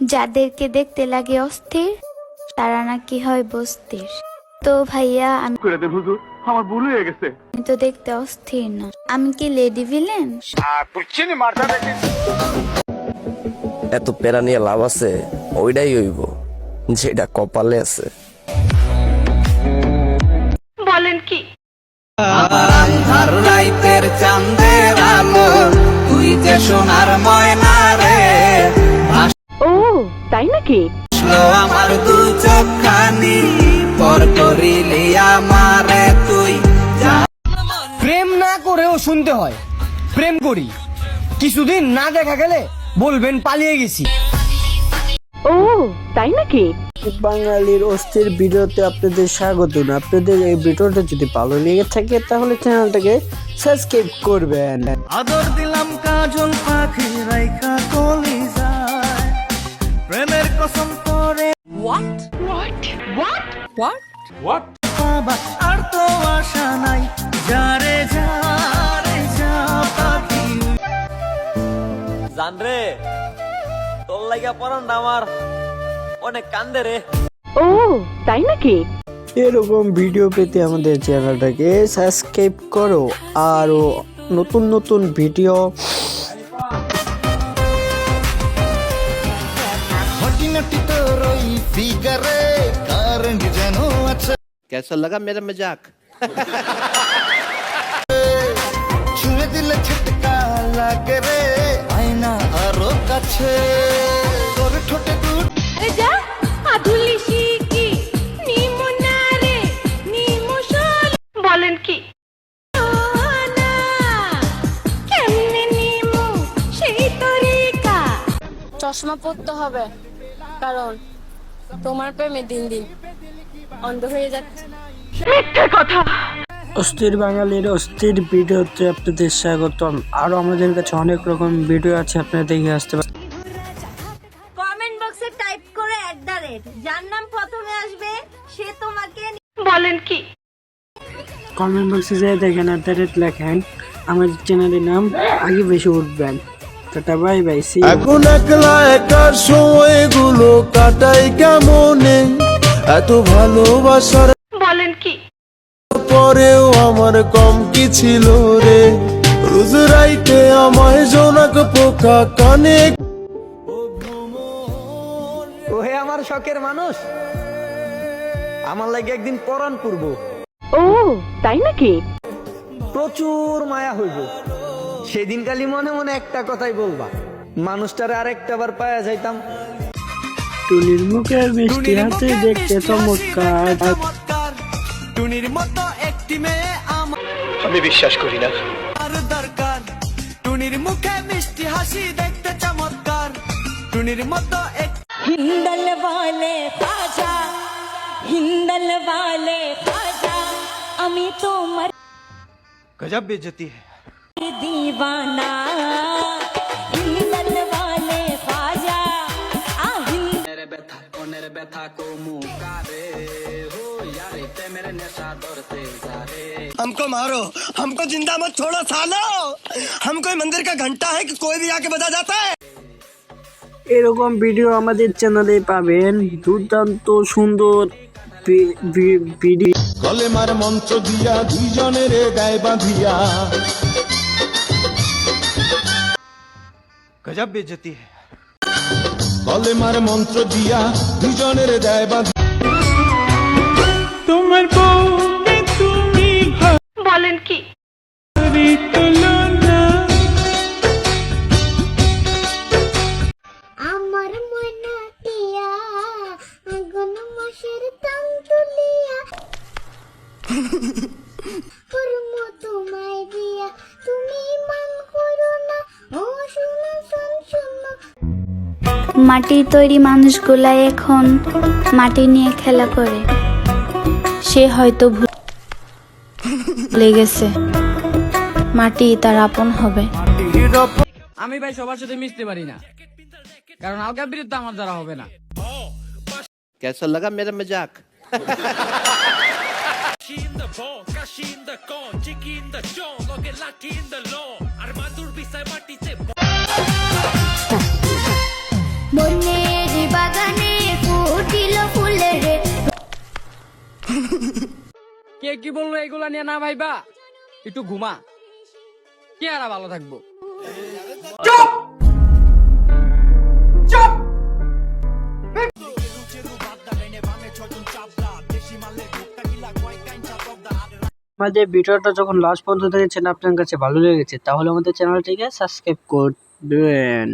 যাদেরকে দেখতে লাগে অস্থির তারা নাকি হয় বস্তির। তো ভাইয়া আমি করে দেন হুজুর আমার ভুল হয়ে গেছে। তো দেখতে অস্থির না। আমি কি লেডি ভিলেন এত প্যারা নিয়ে লাভ আছে ওইটাই হইব যেটা কপালে আছে। আর রাইতের চাঁদের আলো তুই যে সোনার ময়না তাই নাকি আসলো আমার দু চোখানি পর করিলি আমারে তুই। প্রেম না করেও শুনতে হয়। প্রেম করি। কিছুদিন না দেখা গেলে বলবেন পালিয়ে গেছি। ও তাই নাকি? বাঙালির অস্থির ভিডিওতে আপনাদের স্বাগত আপনাদের এই ভিডিওটা যদি ভালো লেগে থাকে তাহলে চ্যানেলটাকে সাবস্ক্রাইব করবেন। আদর দিলাম কাজল পাখি রাইখা কলি যায় কসম করে। বাবা আর তো আশা নাই যারে যারে যা পাখি। জানরে তোর লাগা আমার অনেক কান্দে রে। ও তাই নাকি? এরকম ভিডিও পেতে আমাদের চ্যানেলটাকে সাবস্ক্রাইব করো আরও নতুন নতুন ভিডিও कैसा लगा मेरा मजाक ছুঁয়ে দিলে ছিটকা লাগে রে আয়না আরো কাছে তোর ঠোঁটে দুধ বলেন কি চশমা পরতে হবে কারণ তোমার প্রেমে দিন দিন অন্ধ হয়ে যাচ্ছে। কথা! অস্থির বাঙালির অস্থির ভিডিওতে আপনাদের স্বাগতম। আরও আমাদের কাছে অনেক রকম ভিডিও আছে আপনারা দেখে আসতে পারেন কমেন্ট বক্সে টাইপ করে অ্যাট দ্য রেট যার নাম প্রথমে আসবে সে তোমাকে বলেন কি? কমেন্ট বক্সে যেয়ে দেখেন at the rate লেখেন। আমাদের চ্যানেলের নাম আগে বেশি উঠবেন। টাটা বাই বাই সি এখন একলা একার সময়গুলো কাটাই কেমনে? এত ভালোবাসার বলেন কি? পরেও আমার কম কি ছিল রে? রোজ রাইতে আমায় জোনাক পোকা কানে ওহে আমার শখের মানুষ। আমার লাগে একদিন পরাণ পূর্ব। ও তাই নাকি? প্রচুর মায়া হইব। সেদিন কালি মনে মনে একটা কথাই বলবা মানুষটারে আরেকটা বার পায়া যাইতাম টুনির মুখে মিষ্টি হাতে দেখতে চমৎকার চমৎকার টুনির মতো একটি মেয়ে আমার আমি বিশ্বাস করি না দরকার টুনির মুখে মিষ্টি হাসি দেখতে চমৎকার টুনির মতো এক হিন্দল वाले खाजा হিন্দল वाले खाजा আমি তোমার गजब बेइज्जती है हमको मारो हमको जिंदा मत छोड़ो सालो हम कोई मंदिर का घंटा है कि कोई भी आके बजा जाता है এরকম ভিডিও আমাদের চ্যানেলে পাবেন দুর্দান্ত সুন্দর ভি- ভি- ভিডিও গলে মার মন্ত্র দিয়া দুইজনের গায়ে বাঁধিয়া গজব বেজতি বলে মার মন্ত্র দিয়া দুজনের দেয় বাঁধ তোমার বউ তুমি বলেন কি? আমার মনে দিয়া আগুন মাটির তৈরি মানুষগুলা এখন মাটি নিয়ে খেলা করে সে হয়তো ভুলে গেছে মাটি তার আপন হবে আমি ভাই সবার সাথে মিশতে পারি না কারণ আলকার বিরুদ্ধে আমার দ্বারা হবে না कैसा लगा मेरा मजाक মনের বাগানে ফুটিল ফুলের কে কি বলল এগুলা নিয়ে না ভাইবা? একটু ঘুমা। কে আর ভালো থাকব? আমাদের ভিডিওটা যখন লাস্ট পর্যন্ত দেখেছেন আপনার কাছে ভালো লেগেছে তাহলে আমাদের চ্যানেলটিকে সাবস্ক্রাইব করবেন।